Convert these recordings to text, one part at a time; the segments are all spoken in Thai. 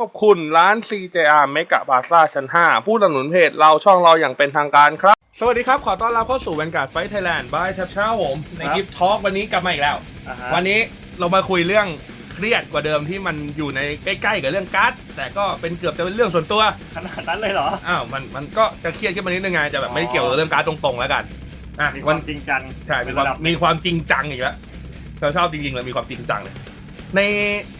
ขอบคุณร้าน CJR เมกะบาซ่าชั้น 5 ผู้สนับสนุนเพจเราช่องเราอย่างเป็นทางการครับ สวัสดีครับ ขอต้อนรับเข้าสู่ Vanguard Fight Thailand by แท็บชาผม ในคลิปทอล์กวันนี้กลับมาอีกแล้ว อ่าฮะ วันนี้เรามาคุยเรื่องเครียดกว่าเดิมที่มันอยู่ในใกล้ๆกับเรื่องการ์ดแต่ก็เป็นเกือบจะเป็นเรื่องส่วนตัวขนาดนั้นเลยเหรอ อ้าวมันมันก็จะเครียดขึ้นมานิดนึงไงจะแบบไม่ได้เกี่ยวกับเรื่องการ์ดตรงๆแล้วกันอะมีควัวาน มจริงจังใช่ มีเป็นความระดับมีความจริงจังอีกแล้วเราชอบจริงๆเรามีความจริงจังเลยใน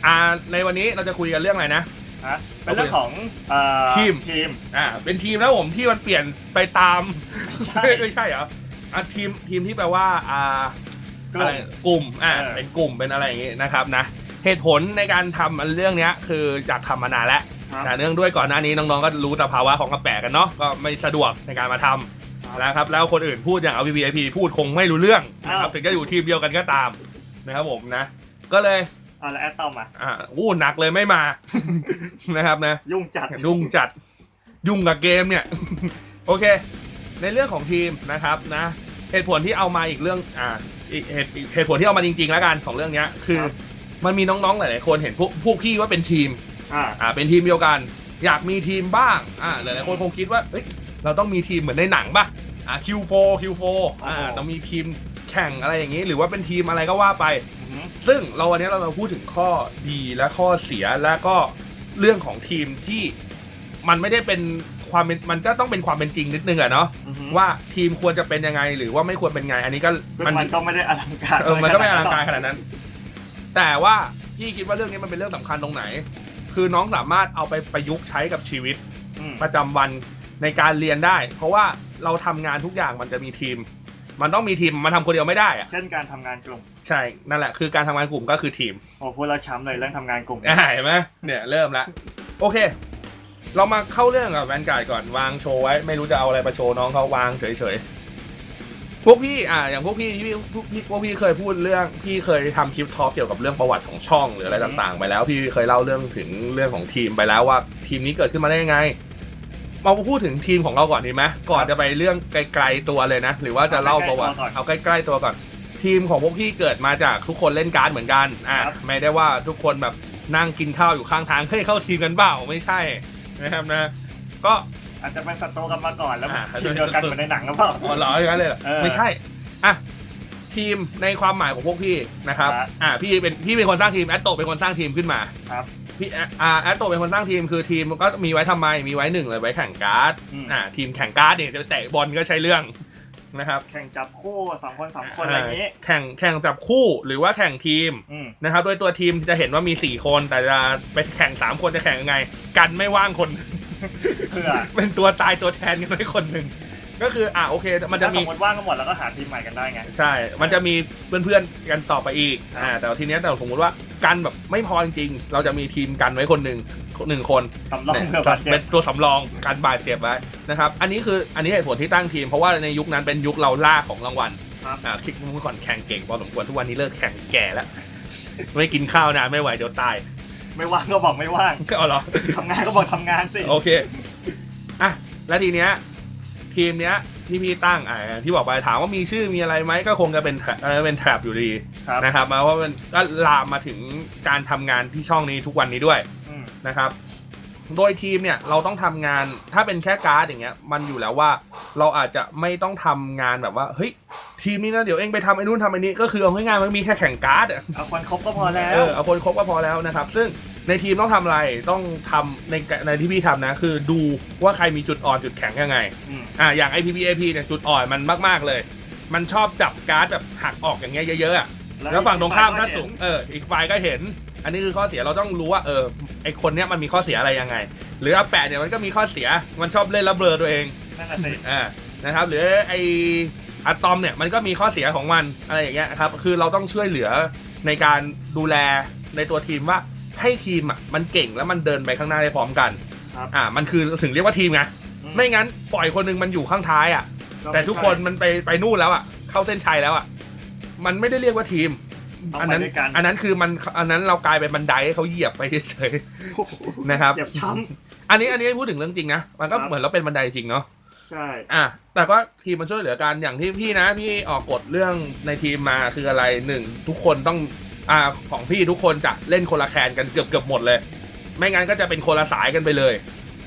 อ่าในวันนี้เราจะคุยกันเรื่องอะไรนะ ฮะเป็นเรื่องของเอ่อทีม ทีม อ่าเป็นทีมแล้วผมที่มันเปลี่ยนไปตามใช่ ไม่ใช่เหรออะทีมทีมที่แปลว่าอ่า ก็ อะไรกลุ่ม อ่า เออ เป็นกลุ่ม เป็นอะไรอย่างงี้นะครับนะ เหตุผลในการทำอันเรื่องเนี้ยคืออยากทำมานานแล้วครับ แต่เนื่องด้วยก่อนหน้านี้น้องๆ ก็รู้สภาวะของกระแปะกันเนาะ ก็ไม่สะดวกในการมาทำนะครับ แล้วคนอื่นพูดอย่างเอา VVIP พูดคงไม่รู้เรื่องนะครับ อ้าว ถึงจะอยู่ทีมเดียวกันก็ตามนะครับผมนะ ก็เลยเอาแล้วแอดตอมอะอ่าอู้หนักเลยไม่มา นะครับนะ ยุ่งจัดยุ่งจัด ยุ่งกับเกมเนี่ย โอเค ในเรื่องของทีมนะครับนะ เหตุผลที่เอามาอีกเรื่องอ่าอีกเหตุอีกเหตุผลที่เอามาจริงๆแล้วกันของเรื่องเนี้ย คือครับมันมีน้องๆหลายๆคนเห็นพวกพวกพี่ว่าเป็นทีมอ่าอ่าเป็นทีมเดียวกัน อยากมีทีมบ้างอ่าหลายๆคนคงคิดว่าเอ้ยเราต้องมีทีมเหมือนในหนังป่ะอ่า Q4 Q4 อ่าโอ้โหต้องมีทีมแข่งอะไรอย่างนี้ หรือว่าเป็นทีมอะไรก็ว่าไปอือหือ ซึ่งเราวันนี้เรามาพูดถึงข้อดีและข้อเสียและก็เรื่องของทีมที่มันไม่ได้เป็นความเป็นมันก็ต้องเป็นความเป็นจริงนิดนึงอะเนาะอือหือว่าทีมควรจะเป็นยังไงหรือว่าไม่ควรเป็นไง อันนี้ก็ซึ่งมันก็ไม่ได้อลังการเออมันก็ไม่อลังการขขนาดนั้น แต่ว่าพี่คิดว่าเรื่องนี้มันเป็นเรื่องสำคัญตรงไหน คือน้องสามารถเอาไปประยุกต์ใช้กับชีวิต อืมประจำวันในการเรียนได้ เพราะว่าเราทำงานทุกอย่างมันจะมีทีม มันต้องมีทีมมันทำคนเดียวไม่ได้อะเช่นการทำงานกลุ่มใช่ นั่นแหละคือการทำงานกลุ่มก็คือทีม โอ้พูดแล้วช้ำเลยเรื่องทำงานกลุ่ม อ่าเห็นไหมเนี่ยเริ่มละโอเค เรามาเข้าเรื่องกับแวนการ์ดก่อนวางโชว์ไว้ไม่รู้จะเอาอะไรมาโชว์น้องเขาวางเฉยๆพวกพี่อ่าอย่างพวกพี่ที่พี่พวกพี่พวกพี่เคยพูดเรื่องพี่เคยทำคลิปทอล์กเกี่ยวกับเรื่องประวัติของช่องหรืออะไรต่างๆ ไปแล้ว พี่เคยเล่าเรื่องถึงเรื่องของทีมไปแล้วว่าทีมนี้เกิดขึ้นมาได้ยังไง มาพูดถึงทีมของเราก่อนดีไหมก่อนจะไปเรื่องไกลๆตัวเลยนะ หรือว่าจะเล่าประวัติเอาใกล้ๆตัวก่อน ทีมของพวกพี่เกิดมาจากทุกคนเล่นการ์ดเหมือนกันอะครับไม่ได้ว่าทุกคนแบบนั่งกินข้าวอยู่ข้างทางเฮ้ยเข้าทีมกันเปล่าไม่ใช่นะครับนะ ก็อาจจะเป็นศัตรูกันมาก่อนแล้วอ่าทีมเดียวกันเหมือนในหนังหรือเปล่าอ๋อเหรออย่างนั้นเลยเหรอเออไม่ใช่อะทีมในความหมายของพวกพี่นะครับครับอะพี่เป็นพี่เป็นคนสร้างทีมแอตโตเป็นคนสร้างทีมขึ้นมาครับ พี่อะอ่าแอตโตเป็นคนสร้างทีมคือทีมก็มีไว้ทำไมมีไว้หนึ่งเลยไว้แข่งการ์ดอืมอ่าทีมแข่งการ์ดเนี่ยจะเตะบอลก็ใช้เรื่องนะครับแข่งจับคู่สองคนสามคนอะไรอย่างนี้ แข่งแข่งจับคู่หรือว่าแข่งทีมอืมนะครับโดยตัวทีมจะเห็นว่ามี4คนแต่จะไปแข่ง3คนจะแข่งยังไง กันไม่ว่างคนเพื่อเป็นตัวตายตัวแทนกันไว้คนหนึ่งก็คืออะโอเค มันจะถ้าสมีมมติว่างก็หมดแล้วก็หาทีมใหม่กันได้ไง ใช่ มันจะมีเพื่อนๆกันต่อไปอีกครับอ่าแต่ทีเนี้ยแต่สมมติว่า กันแบบไม่พอจริงๆ เราจะมีทีมกันไว้คนหนึ่งหนึ่งคนสำรองเผื่อบาดเจ็เป็บนตัวสำรองการบาดเจ็บไว้นะครับ อันนี้คืออันนี้เหตุผลที่ตั้งทีม เพราะว่าในยุคนั้นเป็นยุคเราล่าของรางวัลครับอ่าคิกเมื่อก่อนแข่งเก่งพอสมควรทุกวันนี้เลิกแข่งแก่แล้ว ไม่กินข้าวนานไม่ไหวเดี๋ยวตาย ไม่ว่างก็บอกไม่ว่างก็เอาเหรอทำงานก็บอกทำงานสิโอเคอะแล้วทีเนี้ยทีมเนี้ย ที่พี่ตั้งอ่าที่บอกไปถามว่ามีชื่อมีอะไรไหมก็คงจะเป็น trap เอ่อเป็นแทรปอยู่ดีครับ นะครับมาว่ามันก็ลามมาถึงการทำงานที่ช่องนี้ทุกวันนี้ด้วย อืม นะครับ โดยทีมเนี่ยเราต้องทำงานถ้าเป็นแค่การ์ดอย่างเงี้ยมันอยู่แล้วว่าเราอาจจะไม่ต้องทำงานแบบว่าเฮ้ยทีมนี้นะเดี๋ยวเองไปทำไอ้นู่นทำไอ้นี้ก็คือเอาง่ายๆมันมีแค่แข่งการ์ดอะเอาคนครบก็พอแล้เอว อเอาคนครบก็พอแล้วนะครับ ซึ่งในทีมต้องทำอะไรต้องทำในในที่พี่ทำนะ คือดูว่าใครมีจุดอ่อนจุดแข็งยังไง อืมอ่าอย่าง IPPAP เนี่ยจุดอ่อนมันมาก ๆ เลย มันชอบจับการ์ดแบบหักออกอย่างเงี้ยเยอะๆอะแล้วฝั่งตรงข้ามถ้าสูงเอออีกฝ่ายก็เห็น อันนี้คือข้อเสียเราต้องรู้ว่าเออไอคนเนี้ยมันมีข้อเสียอะไรยังไง หรืออาแปะเนี่ยมันก็มีข้อเสียมันชอบเล่นแล้วเบลอตัวเอง นั่นน่ะสิอ่านะครับหรือไออะตอมเนี่ยมันก็มีข้อเสียของมันอะไรอย่างเงี้ยครับคือเราต้องช่วยเหลือในการดูแลในตัวทีมว่า ให้ทีมอะมันเก่งแล้วมันเดินไปข้างหน้าได้พร้อมกันครับ อ่ามันคือถึงเรียกว่าทีมไงไม่งั้นปล่อยคนหนึงมันอยู่ข้างท้ายอะ แต่ทุกคนมันไปไปนู่นแล้วอะเข้าเส้นชัยแล้วอะมันไม่ได้เรียกว่าทีม ต้องอันไปนั้นด้วยกันอันนั้นคือมันอันนั้นเรากลายเป็นบันไดให้เขาเหยียบไปเฉยๆนะครับ เจ็บช้ อันนี้อันนี้พูดถึงเรื่องจริงนะมันก็ครับเหมือนเราเป็นบันไดจริงเนาะำใช่อะแต่ก็ทีมมันช่วยเหลือกันอย่างที่พี่นะ พี่ออกกฎเรื่องในทีมมาคืออะไรหนึ่งทุกคนต้อง อ่าของพี่ทุกคนจะเล่นคนละแคนกันเกือบเกือบหมดเลย ไม่งั้นก็จะเป็นคนละสายกันไปเลย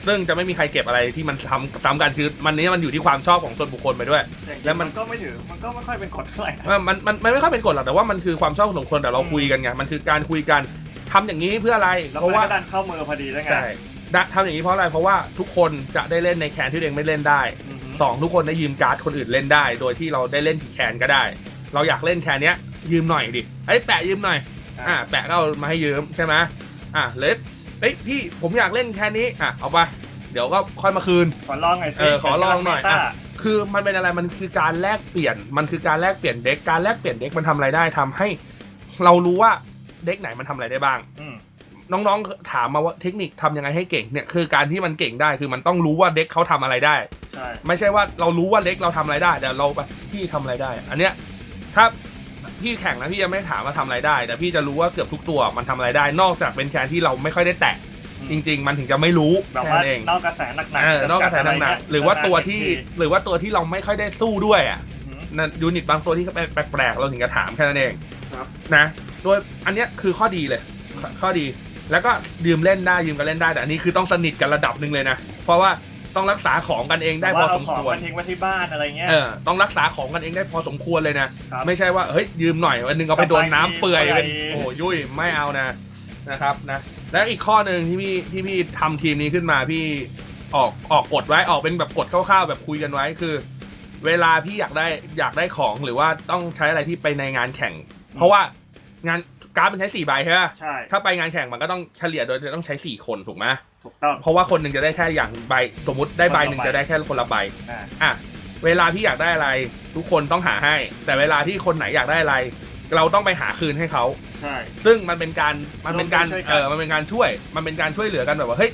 ซึ่งจะไม่มีใครเก็บอะไรที่มันทำทำกันคือมันนี้มันอยู่ที่ความชอบของส่วนบุคคลไปด้วยแต่จริงๆแล้วมันก็ไม่ถือมันก็ไม่ค่อยเป็นกฎเท่าไหร่นะเออมันมันมันไม่ค่อยเป็นกฎหรอกแต่ว่ามันคือความชอบของคนแต่เราอืมคุยกันไงมันคือการคุยกันทำอย่างนี้เพื่ออะไรแล้วเพราะมันว่าก็ดันเข้ามือพอดีด้วยไง ใช่ดะทำอย่างนี้เพราะอะไรเพราะว่าทุกคนจะได้เล่นในแคนที่ตัวเองไม่เล่นได้อือฮึสองทุกคนได้ยืมการ์ดคนอื่นเล่นได้ โดยที่เราได้เล่นกี่แคนก็ได้ เราอยากเล่นแคนเนี้ย ยืมหน่อยดิไอ้ยแปะยืมหน่อยอะแปะก็เอามาให้ยืมใช่ไหมอะเลสเอ้ยพี่ผมอยากเล่นแค่นี้อะเอาไปเดี๋ยวก็ค่อยมาคืน ขอลองหน่อยสิเออขอลองหน่อยเมตาอะคือมันเป็นอะไรมันคือการแลกเปลี่ยนมันคือการแลกเปลี่ยนเด็กการแลกเปลี่ยนเด็กมันทำอะไรได้ทำให้ เรารู้ว่าเด็กไหนมันทำอะไรได้บ้างอืมน้องๆถามมาว่าเทคนิคทำยังไงให้เก่งเนี่ยคือการที่มันเก่งได้คือมันต้องรู้ว่าเด็กเขาทำอะไรได้ใช่ไม่ใช่ว่าเรารู้ว่าเล็กเราทำอะไรได้แต่เราไปพี่ทำอะไรได้ อันเนี้ยถ้า พี่แข่งนะพี่จะไม่ถามว่าทำอะไรได้ แต่พี่จะรู้ว่าเกือบทุกตัวมันทำอะไรได้ นอกจากเป็นแคนที่เราไม่ค่อยได้แตะจริง ๆ มันถึงจะไม่รู้แบบแค่ว่านั้นเองนอกกระแสหนักเออนอกกระแสหนักเงี้ยๆหรือว่าตัวที่นานๆหรือว่าตัวที่เราไม่ค่อยได้สู้ด้วยอะทีอืมนั่นยูนิตบางตัวที่เขาแปลกๆเราถึงจะถามแค่นั้นเองครับ นะโดยอันเนี้ยคือข้อดีเลยข้อข้อดีแล้วก็ยืมเล่นได้ยืมกันเล่นได้แต่อันนี้คือต้องสนิทกันระดับหนึ่งเลยนะ เพราะว่า ต้องรักษาของกันเองได้พอว่าสเอามของควรมาทิ้งไว้ที่บ้านอะไรเงี้ยเออต้องรักษาของกันเองได้พอสมควรเลยนะครับไม่ใช่ว่าเฮ้ยยืมหน่อยวันหนึงเอาไปโดนน้ำเปื่อยเปื่อยเป็นโอ้โหยุ่ยไม่เอานะนะครับนะ แล้วอีกข้อหนึ่งที่พี่ที่พี่ทำทีมนี้ขึ้นมาพี่ออกออกกฎไว้ออกเป็นแบบกฎคร่าวๆแบบคุยกันไว้คือ เวลาพี่อยากได้อยากได้ของหรือว่าต้องใช้อะไรที่ไปในงานแข่ง เพราะว่างาน การ์ดมันใช้สี่ใบใช่ไหมใช่ ถ้าไปงานแข่งมันก็ต้องเฉลี่ยโดยจะต้องใช้สี่คนถูกไหมถูกต้อง เพราะว่าคนหนึ่งจะได้แค่อย่างใบสมมติได้ใบหนึ่งคนละใบจะได้แค่คนละใบอ่าอะเวลาพี่อยากได้อะไร ทุกคนต้องหาให้ แต่เวลาที่คนไหนอยากได้อะไร เราต้องไปหาคืนให้เขา ใช่ ซึ่งมันเป็นการมันเป็นการร่วมด้วยช่วยกันเออมันเป็นการช่วย มันเป็นการช่วยเหลือกันแบบว่าเฮ้ย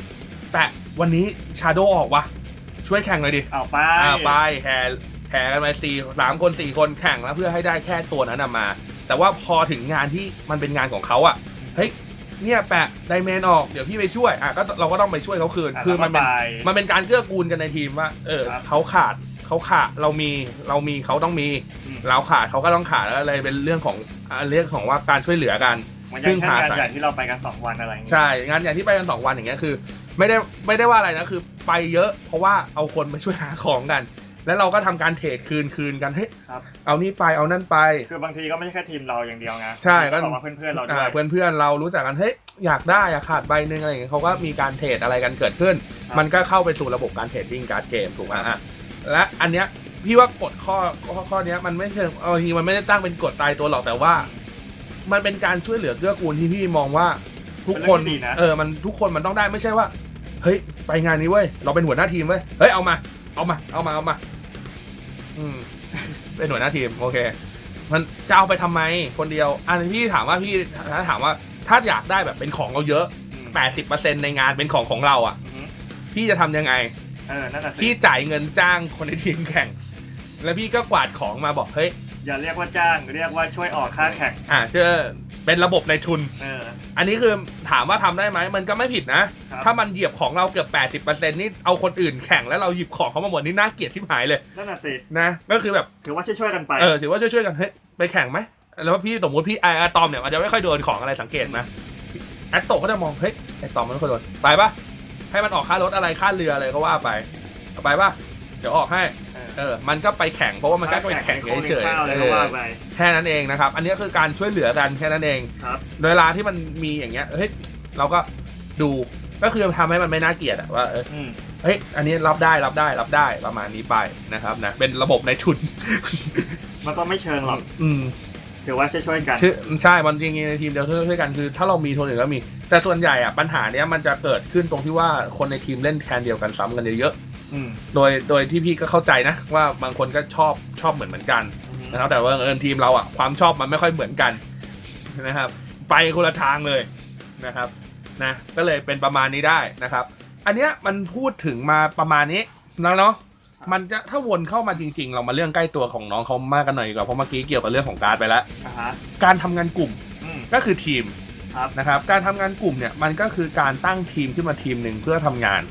แปะวันนี้ชาโดออกวะช่วยแข่งเลยดิเอาไปอ่าไปแห่แห่กันไปสี่สามคนสี่คนแข่งแล้วเพื่อให้ได้แค่ตัวนั้นนะมา แต่ว่าพอถึงงานที่มันเป็นงานของเขาอะเฮ้ยเนี่ยแปะไดเมนออกเดี๋ยวพี่ไปช่วยอะก็เราก็ต้องไปช่วยเขาคืนะคือมันเป็นแล้วก็ไปมันเป็นการเกื้อกูลกันในทีมว่าเออครับเขาขาดเขาขาดเรามีเรามีเขาต้องมีอืมเราขาดเขาก็ต้องขาดแล้วอะไรเป็นเรื่องของอ่าเรื่องของว่าการช่วยเหลือกันมันพึ่ยังงแค่พางานสายใหญ่ที่เราไปกัน 2 วันอะไรเงี้ยใช่งานอย่างที่ไปกันสองวันอย่างเงี้ยคือ ไม่ได้ไม่ได้ว่าอะไรนะคือ ไปเยอะ เพราะว่าเอาคนมาช่วยหาของกัน แล้วเราก็ทำการเทรดคืนคืนกันเฮ้ยครับ เอานี่ไปเอานั่นไป คือบางทีก็ไม่ใช่แค่ทีมเราอย่างเดียวไงใช่ก็ ก็บอกว่าเพื่อนๆเราด้วอ่ายเพื่อนเพื่อนๆเรารู้จักกันเฮ้ยอยากได้อยากขาดใบหนึ่งอะไรอย่างเงี้ยเขาก็มีการเทรดอะไรกันเกิดขึ้น ครับ มันก็เข้าไปสู่ระบบการเทรดดิ้งการ์ดเกมถูกไหมอะและอันเนี้ยพี่ว่ากฎข้อข้อข้อเนี้ยมันไม่เชิงบางทีมันไม่ได้ตั้งเป็นกฎตายตัวหรอกแต่ว่า มันเป็นการช่วยเหลือเกื้อกูลที่พี่มองว่าทุกคนเป็นเรื่องที่ดีนะ เออมันทุกคนมันต้องได้ไม่ใช่ว่า เฮ้ยไปงานนี้เว้ยเราเป็นหัวหน้าทีมเว้ยเฮ้ยเอามา เอามา เอามา เอามา อืม เป็นหัวหน้าทีม โอเค มันจะเอาไปทำไม คนเดียว อันนี้พี่ถามว่าพี่ถ้าถามว่า ถ้าอยากได้แบบเป็นของเราเยอะอืม80%ในงานเป็นของของเราอะอือฮึพี่จะทำยังไง เออ นั่นน่ะสิพี่จ่ายเงินจ้างคนในทีมแข่ง แล้วพี่ก็กวาดของมาบอก เฮ้ย อย่าเรียกว่าจ้าง เรียกว่าช่วยออกค่าแข่ง อ่าเชื่อ เป็นระบบในทุน เออ อันนี้คือถามว่าทำได้ไหมมันก็ไม่ผิดนะ ครับ ถ้ามันเหยียบของเราเกือบ80%นี่เอาคนอื่นแข่งแล้วเราหยิบของเขามาหมดนี่น่าเกลียดชิบหายเลยนั่นน่ะสินะก็คือแบบ ถือว่าช่วยๆกันไป เออถือว่าช่วยๆกันเฮ้ยไปแข่งไหมแล้วพี่สมมติพี่ไออะตอมเนี่ยมันจะไม่ค่อยโดนของอะไรสังเกตไหมแอตโตก็จะมองเฮ้ยไอตอมมันไม่ค่อยโดนไปปะให้มันออกค่ารถอะไรค่าเรืออะไรก็ว่าไปเอาไปปะเดี๋ยวออกให้ เออเออมันก็ไปแข่งเพราะว่ามันก็ไปแข่งเฉยข้าวๆเลยเอก็อว่าไปแค่นั้นเองนะครับ อันนี้คือการช่วยเหลือกันแค่นั้นเองครับเวลาที่มันมีอย่างเงี้ยเฮ้ยเราก็ดูก็คือทำให้มันไม่น่าเกลียดอะว่าเอออืมเฮ้ยอันนี้รับได้รับได้รับได้ประมาณนี้ไปนะครับนะเป็นระบบในทุน มันก็ไม่เชิงหรอกอืมถือว่าช่วยๆกันชื่อใช่มันจริงๆในทีมเดียวช่วยกันคือ ถ้าเรามีทุนอื่นก็มี แต่ส่วนใหญ่อะปัญหาเนี้ยมันจะเกิดขึ้นตรงที่ว่าคนในทีมเล่นแคนเดียวกันซ้ำกันเยอะอืมๆ โดยโดยที่พี่ก็เข้าใจนะ ว่าบางคนก็ชอบชอบเหมือนเหมือนกันอืมนะครับแต่ว่าเอิญทีมเราอะความชอบมันไม่ค่อยเหมือนกันนะครับ ไปคนละทางเลยนะครับนะก็เลยเป็นประมาณนี้ได้นะครับ อันเนี้ยมันพูดถึงมาประมาณนี้แล้วเนาะมันจะถ้าวนเข้ามาจริง ๆ เรามาเรื่องใกล้ตัวของน้องเขามากกันหน่อยดีกว่าเพราะเมื่อกี้เกี่ยวกับเรื่องของการ์ดไปแล้วอ่าฮะการทำงานกลุ่มอืมก็คือทีมครับนะครับ การทำงานกลุ่มเนี่ยมันก็คือการตั้งทีมขึ้นมาทีมหนึ่งเพื่อทำงาน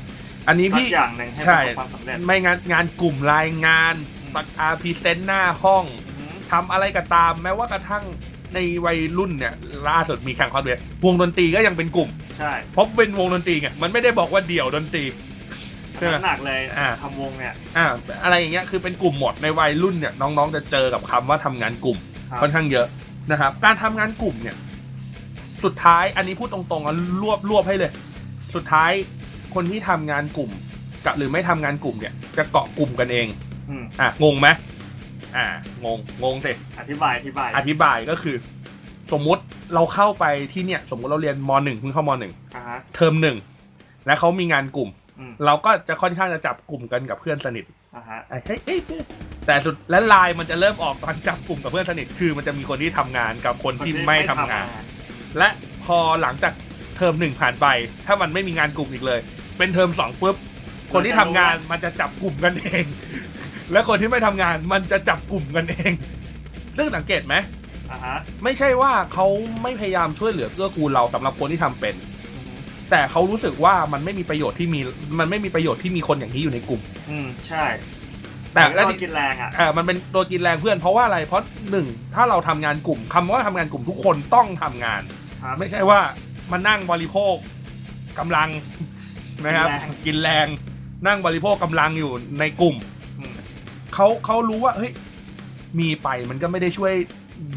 อันนี้สักพี่อย่างหนึ่งให้ปใช่ระสบความสำเร็จไม่งานงานกลุ่มรายงานอืมปักอาพรีเซนต์หน้าห้องอืมทำอะไรก็ตาม แม้ว่ากระทั่งในวัยรุ่นเนี่ยล่าสุดมีแข่งคอนเวทวงดนตรีก็ยังเป็นกลุ่มใช่เพราะเป็นวงดนตรีไงมันไม่ได้บอกว่าเดี่ยวดนตรีใช่ไหมน้ำหนักเลยอ่าทำวงเนี่ยอ่าอะไรอย่างเงี้ยคือเป็นกลุ่มหมดในวัยรุ่นเนี่ยน้องๆจะเจอกับคำว่าทำงานกลุ่มครับค่อนข้างเยอะนะครับ การทำงานกลุ่มเนี่ย สุดท้ายอันนี้พูดตรงๆอะรวบรวบให้เลย สุดท้าย คนที่ทำงานกลุ่มกับหรือไม่ทำงานกลุ่มเนี่ย จะเกาะกลุ่มกันเองอืมอะงงไหมอ่างงงงสิอธิบายอธิบาย อธิบายก็คือ สมมุติเราเข้าไปที่เนี่ย สมมุติเราเรียนมหนึ่งเพิ่งเข้ามหนึ่งอ่าฮะเทอมหนึ่งและเขามีงานกลุ่มอืมเราก็จะค่อนข้างจะจับกลุ่มกันกับเพื่อนสนิทอ่าฮะเอ้ยเอ้ยเอ้ยแต่สุดและไลน์มันจะเริ่มออกตอนจับกลุ่มกับเพื่อนสนิทคือมันจะมีคนที่ทำงานกับคนที่ไม่ทำงาน และพอหลังจากเทอมหนึ่งผ่านไป ถ้ามันไม่มีงานกลุ่มอีกเลย เป็นเทอมสองปุ๊บคนที่ทำงานมันจะจับกลุ่มกันเอง และคนที่ไม่ทำงานมันจะจับกลุ่มกันเอง ซึ่งสังเกตไหม อ่าฮะไม่ใช่ว่าเขาไม่พยายามช่วยเหลือเกื้อกูลเราสำหรับคนที่ทำเป็นอืมแต่เขารู้สึกว่ามันไม่มีประโยชน์ที่มีมันไม่มีประโยชน์ที่มีคนอย่างนี้อยู่ในกลุ่ม อืมใช่แต่แล้และวที่กินแรงอะ อ่ามันเป็นตัวกินแรงเพื่อนเพราะว่าอะไรเพราะหนึ่งถ้าเราทำงานกลุ่มคำว่าทำงานกลุ่มทุกคนต้องทำงาน ครับ ไม่ใช่ว่ามานั่งบริโภคกำลัง นะครับกินแรงนั่งบริโภคกำลังอยู่ในกลุ่มอืมเขาเขารู้ว่าเฮ้ยมีไปมันก็ไม่ได้ช่วย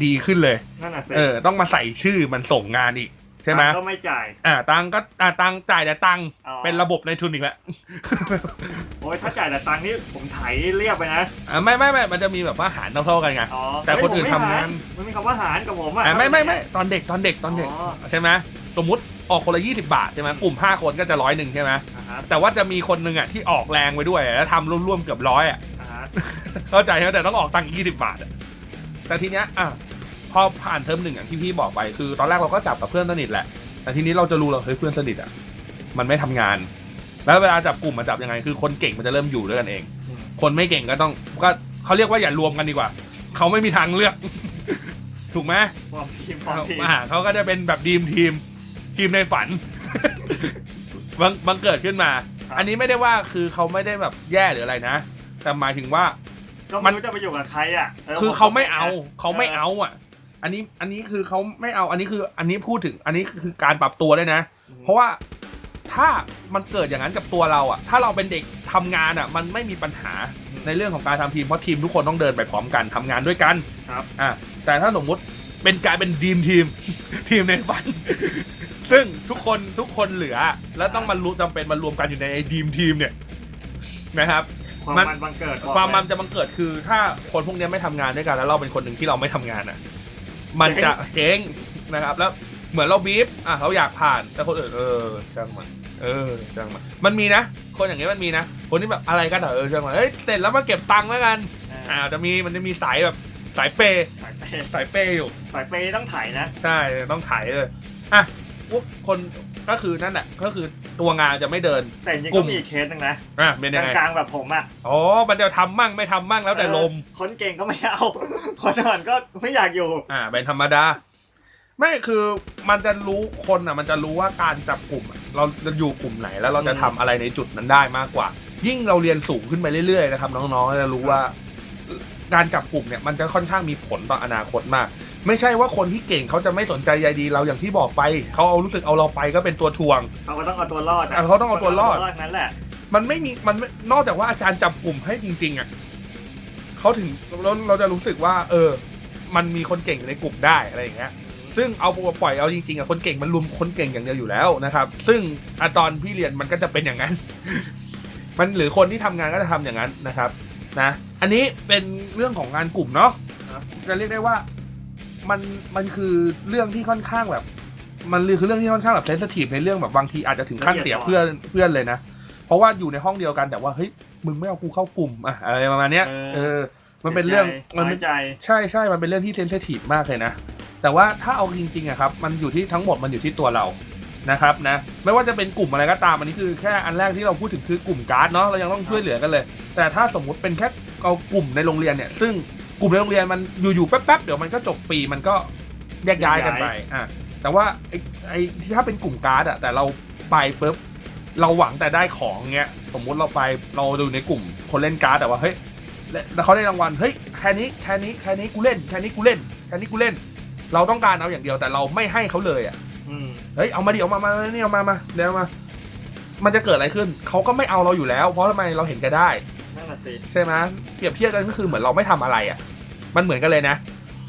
ดีขึ้นเลย นั่นน่ะสิเออ ต้องมาใส่ชื่อมันส่งงานอีก ใช่ไหม ก็ไม่จ่าย อ่าตังค์ก็อ่าตังค์จ่ายแต่ตังค์อ๋อ เป็นระบบในทุนอีกแล้ว โอ้ยถ้าจ่ายแต่ตังค์นี่ผมไถเรียบไปนะอ่าไม่ไม่ไม่มันจะมีแบบว่าหารเท่าๆกันไง อ๋อแต่คนอื่นเฮ้ยผมทำงานไม่หรมันมีคำว่าหารกับผมอะ อ่าไม่ไม่ไม่ตอนเด็กตอนเด็กตอนเด็ก อ๋อ ใช่ไหมสมมติ ออกคนละยี่สิบาทใช่ไหมกลุ่มห้าคนก็จะร้อยหนึ่งใช่ไหมอ่าฮะแต่ว่าจะมีคนหนึ่งอะที่ออกแรงไปด้วยแล้วทำร่วมๆเกือบร้อยอะ อ่าฮะเข้าใจใช่ไหมแต่ต้องออกตังค์ยี่สิบาทอะแต่ทีเนี้ยอะพอผ่านเทอมหนึ่งอย่างที่พี่บอกไปคือ ตอนแรกเราก็จับกับเพื่อนสนิทแหละ แต่ทีนี้เราจะรู้แล้วเฮ้ยเพื่อนสนิทอะมันไม่ทำงาน แล้วเวลาจับกลุ่มมาจับยังไง คือคนเก่งมันจะเริ่มอยู่ด้วยกันเอง อืมคนไม่เก่งก็ต้องก็เขาเรียกว่าอย่ารวมกันดีกว่า เขาไม่มีทางเลือก ถูกไหมฟอร์มทีมฟอร์มทีมอ่าเขาก็จะเป็นแบบดีมทีม ทีมในฝัน บังบังเกิดขึ้นมาครับอันนี้ไม่ได้ว่าคือเขาไม่ได้แบบแย่หรืออะไรนะ แต่หมายถึงว่า ก็ไม่รู้จะไปอยู่กับใครอะคือเขาไม่เอาผมเขาไม่เอาอะ อันนี้อันนี้คือเขาไม่เอาอันนี้คือ อันนี้พูดถึง อันนี้คือการปรับตัวด้วยนะอืมเพราะว่าถ้ามันเกิดอย่างนั้นกับตัวเราอะ ถ้าเราเป็นเด็กทำงานอะ มันไม่มีปัญหาในเรื่องของการทำทีม เพราะทีมทุกคนต้องเดินไปพร้อมกันทำงานด้วยกันครับอะแต่ถ้าสมมุติเป็นกลายเป็นทีมทีม ทีมในฝัน ซึ่งทุกคนทุกคนเหลือ แล้วต้องมารู้จำเป็นมารวมกันอยู่ในไอ้ทีมทีมเนี่ยนะครับ ความมันมันบังเกิดบอกความมันเลยจะบังเกิดคือถ้าคนพวกเนี้ยไม่ทำงานด้วยกันแล้วเราเป็นคนหนึ่งที่เราไม่ทำงานอะ มันจะเจ๊งนะครับแล้วเหมือนเราบีฟอะเราอยากผ่านแต่คนอื่นเออช่างมันเออช่างมันมันมีนะ คนอย่างเงี้ยมันมีนะ คนที่แบบอะไรก็เถอะเออช่างมันเฮ้ยเสร็จแล้วมาเก็บตังค์แล้วกันอ่าจะมีมันจะมีสายแบบสายเปย์สายเปย์สายเปย์อยู่ สายเปย์ต้องไถนะ ใช่ต้องถ่ายเลยอะ พวกคนก็คือนั่นแหละก็คือตัวงานจะไม่เดิน แต่จริงๆกลุ่ก็มมีอีกเคสหนึงนะอะเป็นยังไงกลางๆแบบผมอะอ๋อมันจะทำมั่งไม่ทำมั่งแล้วแต่ลม เออคนเก่งก็ไม่เอา คนอ่อนก็ไม่อยากอยู่ อ่าเป็นธรรมดา ไม่คือมันจะรู้คนอะ มันจะรู้ว่าการจับกลุ่มอะเราจะอยู่กลุ่มไหนแล้วเราจะทำอะไรในจุดนั้นได้มากกว่า ยิ่งเราเรียนสูงขึ้นไปเรื่อยๆนะครับน้องๆก็จะรู้ว่า การจับกลุ่มเนี่ยมันจะค่อนข้างมีผลต่ออนาคตมาก ไม่ใช่ว่าคนที่เก่งเขาจะไม่สนใจใยดีเราอย่างที่บอกไปเขาเอารู้สึกเอาเราไปก็เป็นตัวทวงเขาก็ต้องเอาตัวรอดะอะเขาต้องเอาตัวรอดนั่นแหละมันไม่มีมันไม่นอกจากว่าอาจารย์จับกลุ่มให้จริง ๆอะเขาถึงเราเราจะรู้สึกว่า เออ มันมีคนเก่งอยู่ในกลุ่มได้อะไรอย่างเงี้ยซึ่งเอาปล่อยเอาจริงๆอะคนเก่งมันรวมคนเก่งอย่างเดียวอยู่แล้วนะครับ ซึ่งอะตอนพี่เรียนมันก็จะเป็นอย่างนั้น มันหรือคนที่ทำงานก็จะทำอย่างนั้นนะครับ นะ อันนี้เป็นเรื่องของงานกลุ่มเนาะครับจะเรียกได้ว่ามันมันคือเรื่องที่ค่อนข้างแบบ มันคือเรื่องที่ค่อนข้างแบบเซนสทีฟในเรื่องแบบบางทีอาจจะถึงขั้นเสียเพื่อนเพื่อนเลยนะ เพราะว่าอยู่ในห้องเดียวกันแต่ว่าเฮ้ยมึงไม่เอากูเข้ากลุ่มอะอะไรประมาณเนี้ยเออ มันเป็นเรื่องมัมันนน้เป็อนยใจใช่ใช่มันเป็นเรื่องที่เซนซิทีฟมากเลยนะแต่ว่าถ้าเอาจริงๆอะครับ มันอยู่ที่ทั้งหมดมันอยู่ที่ตัวเรานะครับนะไม่ว่าจะเป็นกลุ่มอะไรก็ตามอันนี้คือแค่อันแรกที่เราพูดถึงคือกลุ่มการ์ดเนาะเรายังต้องช่วยเหลือกันเลย แต่ถ้าสมมุติเป็นแค่ เอากลุ่มในโรงเรียนเนี่ย ซึ่งกลุ่มในโรงเรียนมันอยู่ๆแป๊บๆเดี๋ยวมันก็จบปีมันก็แยกย้ายกันไปอะแต่ว่าไอ้ไอ้ที่ถ้าเป็นกลุ่มการ์ดอะแต่เราไปปุ๊บเราหวังแต่ได้ของเงี้ยสมมุติเราไปเราดูในกลุ่มคนเล่นการ์ดแต่ว่าเฮ้ยและแล้วเขาได้รางวัลเฮ้ยแค่นี้แค่นี้แค่นี้กูเล่นแค่นี้กูเล่นแค่นี้กูเล่น เราต้องการเอาอย่างเดียวแต่เราไม่ให้เขาเลยอะอืมเฮ้ยเอามาดิเอามามามานี่เอามามาเดี๋ยวมา มันจะเกิดอะไรขึ้นเขาก็ไม่เอาเราอยู่แล้ว เพราะทำไมเราเห็นแกได้นั่นน่ะ สิใช่ไหมเปรียบเทียบกันก็คือเหมือนเราไม่ทำอะไรอะ มันเหมือนกันเลยนะ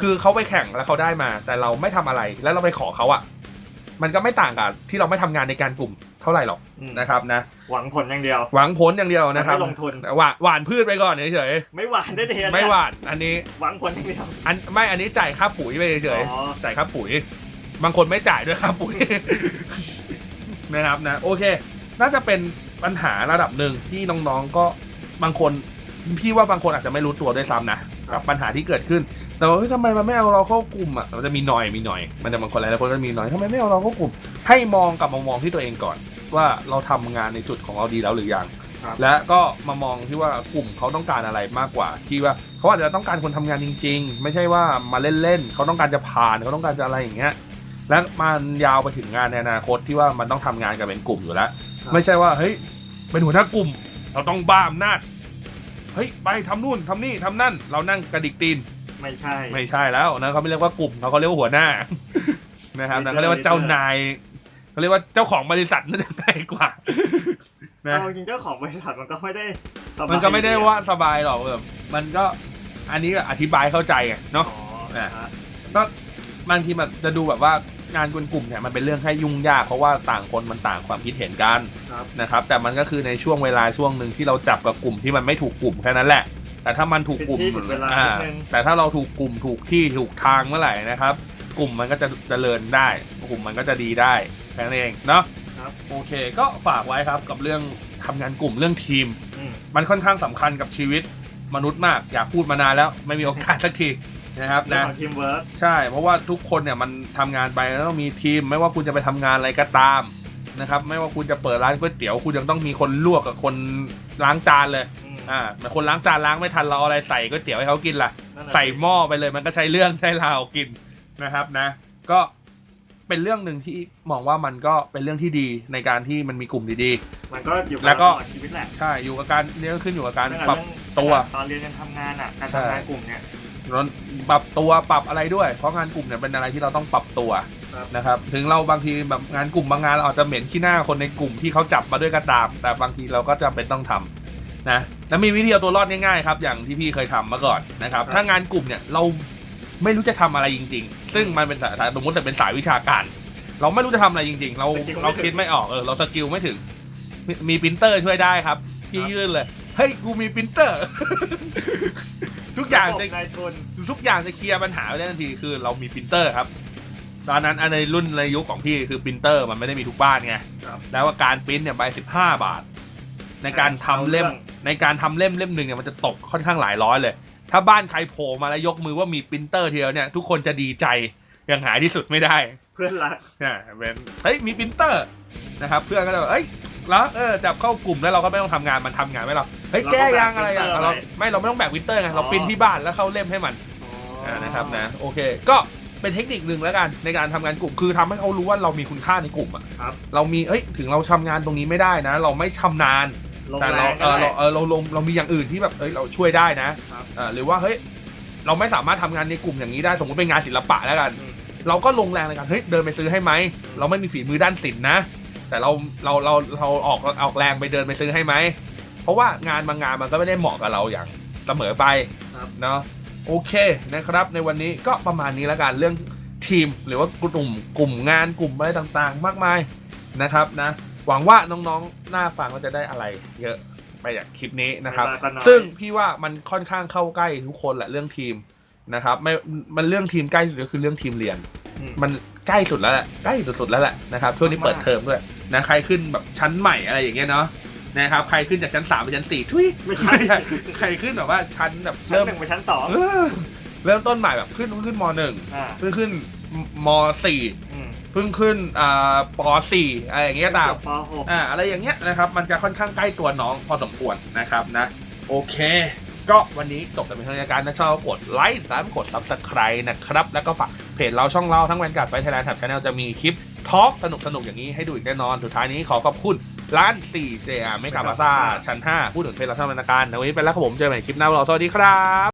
คือเขาไปแข่งแล้วเขาได้มา แต่เราไม่ทำอะไรแล้วเราไปขอเขาอะ มันก็ไม่ต่างกับที่เราไม่ทำงานในการกลุ่มเท่าไหร่หรอกอืมนะครับนะ หวังผลอย่างเดียว หวังผลอย่างเดียวนะครับไม่ลงทุนหวานหวานพืชไปก่อนเฉยไม่หวานได้เดียๆไม่หวานอันนี้หวังผลอย่างเดียวอันไม่อันนี้จ่ายค่าปุ๋ยไปเฉยอ๋อๆจ่ายค่าปุ๋ย บางคนไม่จ่ายด้วยค่าปุ๋ยนะครับนะโอเค น่าจะเป็นปัญหาระดับหนึ่งที่น้องๆก็ บางคนพี่ว่าบางคนอาจจะไม่รู้ตัวด้วยซ้ำนะกับปัญหาที่เกิดขึ้น แต่ว่าเฮ้ยทำไมมันไม่เอาเราเข้ากลุ่มอะมันจะมีหน่อยมีหน่อย มันจะบางคนหลายๆคนก็มีหน่อยทำไมไม่เอาเราเข้ากลุ่ม ให้มองกลับมามองที่ตัวเองก่อน ว่าเราทำงานในจุดของเราดีแล้วหรือยังครับและก็มามองที่ว่ากลุ่มเขาต้องการอะไรมากกว่า ที่ว่าเขาอาจจะต้องการคนทำงานจริง ๆ ไม่ใช่ว่ามาเล่นๆเขาต้องการจะผ่านเขาต้องการจะอะไรอย่างเงี้ยและมันยาวไปถึงงานในอนาคตที่ว่ามันต้องทำงานกันเป็นกลุ่มอยู่แล้วครับไม่ใช่ว่าเฮ้ยเป็นหัวหน้ากลุ่ม เราต้องบ้าอำนาจเฮ้ยไปทำนู่นทำนี่ทำนั่น เรานั่งกระดิกตีน ไม่ใช่ ไม่ใช่แล้วนะเขาไม่เรียกว่ากลุ่มเขาเขาเรียกว่าหัวหน้า นะครับนะเขาเรียกว่าเจ้านายเขาเรียกว่าเจ้าของบริษัทน่าจะง่ายกว่านะเอาจริงเจ้าของบริษัทมันก็ไม่ได้สบายมันก็ไม่ได้ว่าสบายหรอกแบบมันก็อันนี้ก็อธิบายเข้าใจไงอ๋อเนาะอะก็บางทีมันจะดูแบบว่า งานกลุ่มๆเนี่ยมันเป็นเรื่องแค่ยุ่งยาก เพราะว่าต่างคนมันต่างความคิดเห็นกันครับนะครับ แต่มันก็คือในช่วงเวลาช่วงหนึ่งที่เราจับกับกลุ่มที่มันไม่ถูกกลุ่มแค่นั้นแหละ แต่ถ้ามันถูกกลุ่มเป็นที่ถูกเวลาอ่านิดนึง แต่ถ้าเราถูกกลุ่มถูกที่ถูกทางเมื่อไหร่นะครับ กลุ่มมันก็จะเจริญได้ กลุ่มมันก็จะดีได้แค่นั้นเองเนาะครับโอเค ก็ฝากไว้ครับกับเรื่องทำงานกลุ่มเรื่องทีม อืมมันค่อนข้างสำคัญกับชีวิตมนุษย์มาก อยากพูดมานานแล้วไม่มีโอกาสสักที นะครับเรื่องนะของทีมเวิร์กใช่ เพราะว่าทุกคนเนี่ยมันทำงานไปแล้วต้องมีทีม ไม่ว่าคุณจะไปทำงานอะไรก็ตามนะครับ ไม่ว่าคุณจะเปิดร้านก๋วยเตี๋ยวคุณยังต้องมีคนลวกกับคนล้างจานเลย อ่าแต่คนล้างจานล้างไม่ทันเราเอาอะไรใส่ก๋วยเตี๋ยวให้เขากินล่ะ ใส่หม้อไปเลยมันก็ใช้เรื่องใช้ราวกินนะครับนะ ก็เป็นเรื่องหนึ่งที่มองว่ามันก็เป็นเรื่องที่ดีในการที่มันมีกลุ่มดี มันก็อยู่กับแล้วก็ เราตลอดชีวิตแหละๆ ใช่อยู่กับการเนี่ยก็ขึ้นอยู่กับการเรื่องปรับเรื่องตัว ตอนเรียนยังทำงานอะการใช่ ทำงานกลุ่มเนี่ยแล้ว ปรับตัวปรับอะไรด้วย เพราะงานกลุ่มเนี่ยเป็นอะไรที่เราต้องปรับตัวครับนะครับ ถึงเราบางทีแบบงานกลุ่มบางงานเราอาจจะเหม็นขี้หน้าคนในกลุ่มที่เขาจับมาด้วยก็ตามแต่บางทีเราก็จำเป็นต้องทำนะแล้วมีวิธีเอาตัวรอดง่ายๆครับอย่างที่พี่เคยทำมาก่อนนะครับ ถ้างานกลุ่มเนี่ยเราไม่รู้จะทำอะไรจริง ๆ ซึ่งมันเป็นสายสมมติแต่เป็นสายวิชาการ เราไม่รู้จะทำอะไรจริง ๆ เราเราคิดไม่ออกเออเราสกิลไม่ถึงมีมีปรินเตอร์ช่วยได้ครับพี่ยื่นเลยเฮ้ยกูมีปรินเตอร์ ทุกอย่างจะระบบนายทุนทุกอย่างจะเคลียร์ปัญหาไปได้ทันทีคือเรามีปรินเตอร์ครับ ตอนนั้นอันในรุ่นในยุคของพี่คือปรินเตอร์มันไม่ได้มีทุกบ้านไงครับแล้วว่าการปริ้นเนี่ยใบสิบห้าบาท ในการทำเล่มเอาเรื่องในการทำเล่มเล่มหนึ่งเนี่ยมันจะตกค่อนข้างหลายร้อยเลย ถ้าบ้านใครโผล่มาแล้วยกมือว่ามีปรินเตอร์ทีเดียวเนี่ยทุกคนจะดีใจอย่างหายที่สุดไม่ได้ เพื่อนรักอ่าเป็นเฮ้ยมีปรินเตอร์นะครับ เพื่อนก็จะแบบเอ้ย แล้วเออจับเข้ากลุ่มแล้วเราก็ไม่ต้องทำงานมันทำงานไม่เราเฮ้ยเราก็แก้ยังอะไรอะแบกเรา printer ไว้ไม่เราไม่ต้องแบกปรินเตอร์ไงเราอ๋อปรินที่บ้านแล้วเข้าเล่มให้มันอ๋ออ่านะครับนะโอเค ก็เป็นเทคนิคหนึ่งแล้วกันในการทำงานกลุ่มคือทำให้เขารู้ว่าเรามีคุณค่าในกลุ่มอะครับ เรามีเอ้ยถึงเราทำงานตรงนี้ไม่ได้นะ เราไม่ชำนาญ ลงแต่แรเรางเอก็อได้ เราเออเราลงเรามีอย่างอื่นที่แบบเอ้ยเราช่วยได้นะครับอ่าหรือว่าเฮ้ยเราไม่สามารถทำงานในกลุ่มอย่างนี้ได้สมมติเป็นงานศิลปะแล้วกัน อืม เราก็ลงแรงในการเฮ้ยเดินไปซื้อให้ไหมเราไม่มีฝีมือด้านศิลป์นะ แต่เราเราเราเราออกออกแรงไปเดินไปซื้อให้ไหม เพราะว่างานบางงานมันก็ไม่ได้เหมาะกับเราอย่างเสมอไปครับเนาะโอเคนะครับ ในวันนี้ก็ประมาณนี้แล้วกันเรื่องทีมหรือว่ากลุ่มกลุ่มงานกลุ่มอะไรต่างๆ มากมายนะครับนะหวังว่าน้องๆน่าฟังก็จะได้อะไรเยอะไปจากคลิปนี้นะครับเวลาก็น้อยซึ่งพี่ว่ามันค่อนข้างเข้าใกล้ทุกคนแหละเรื่องทีมนะครับไม่มันเรื่องทีมใกล้สุดก็คือเรื่องทีมเรียนอืมมันใกล้สุดแล้วแหละใกล้สุดๆแล้วแหละนะครับช่วงนี้เปิดเทอมด้วย นะใครขึ้นแบบชั้นใหม่อะไรอย่างเงี้ยเนาะนะครับใครขึ้นจากชั้นสามไปชั้นสี่ทุยไม่ใช่ใครขึ้นแบบว่าชั้นแบบชั้นเริ่มหนึ่งไปชั้นสองเออเริ่มต้นใหม่แบบขึ้นเพิ่งขึ้นมหนึ่งอ่าเพิ่งขึ้นมสี่อืมเพิ่งขึ้นอ่าปสี่อะไรอย่างเงี้ยตาม จบปหก อ่าอะไรอย่างเงี้ยนะครับ มันจะค่อนข้างใกล้ตัวน้องพอสมควรนะครับนะ โอเค ก็วันนี้จบแต่เป็นทางการนะชอบกดไลค์ตามกด subscribe นะครับ แล้วก็ฝากเพจเราช่องเราทั้งแวนการ์ดไฟไทยแลนด์แท็บชาแนลจะมีคลิป ทอล์กสนุกๆอย่างนี้ให้ดูอีกแน่นอน สุดท้ายนี้ขอขอบคุณร้าน 4 JR ไมกาบาซ่าชั้น5พูดถึงเพจเราเท่านั้นการวันนี้เป็นแล้วครับผมเจอกันใหม่คลิปหน้าเราสวัสดีครับ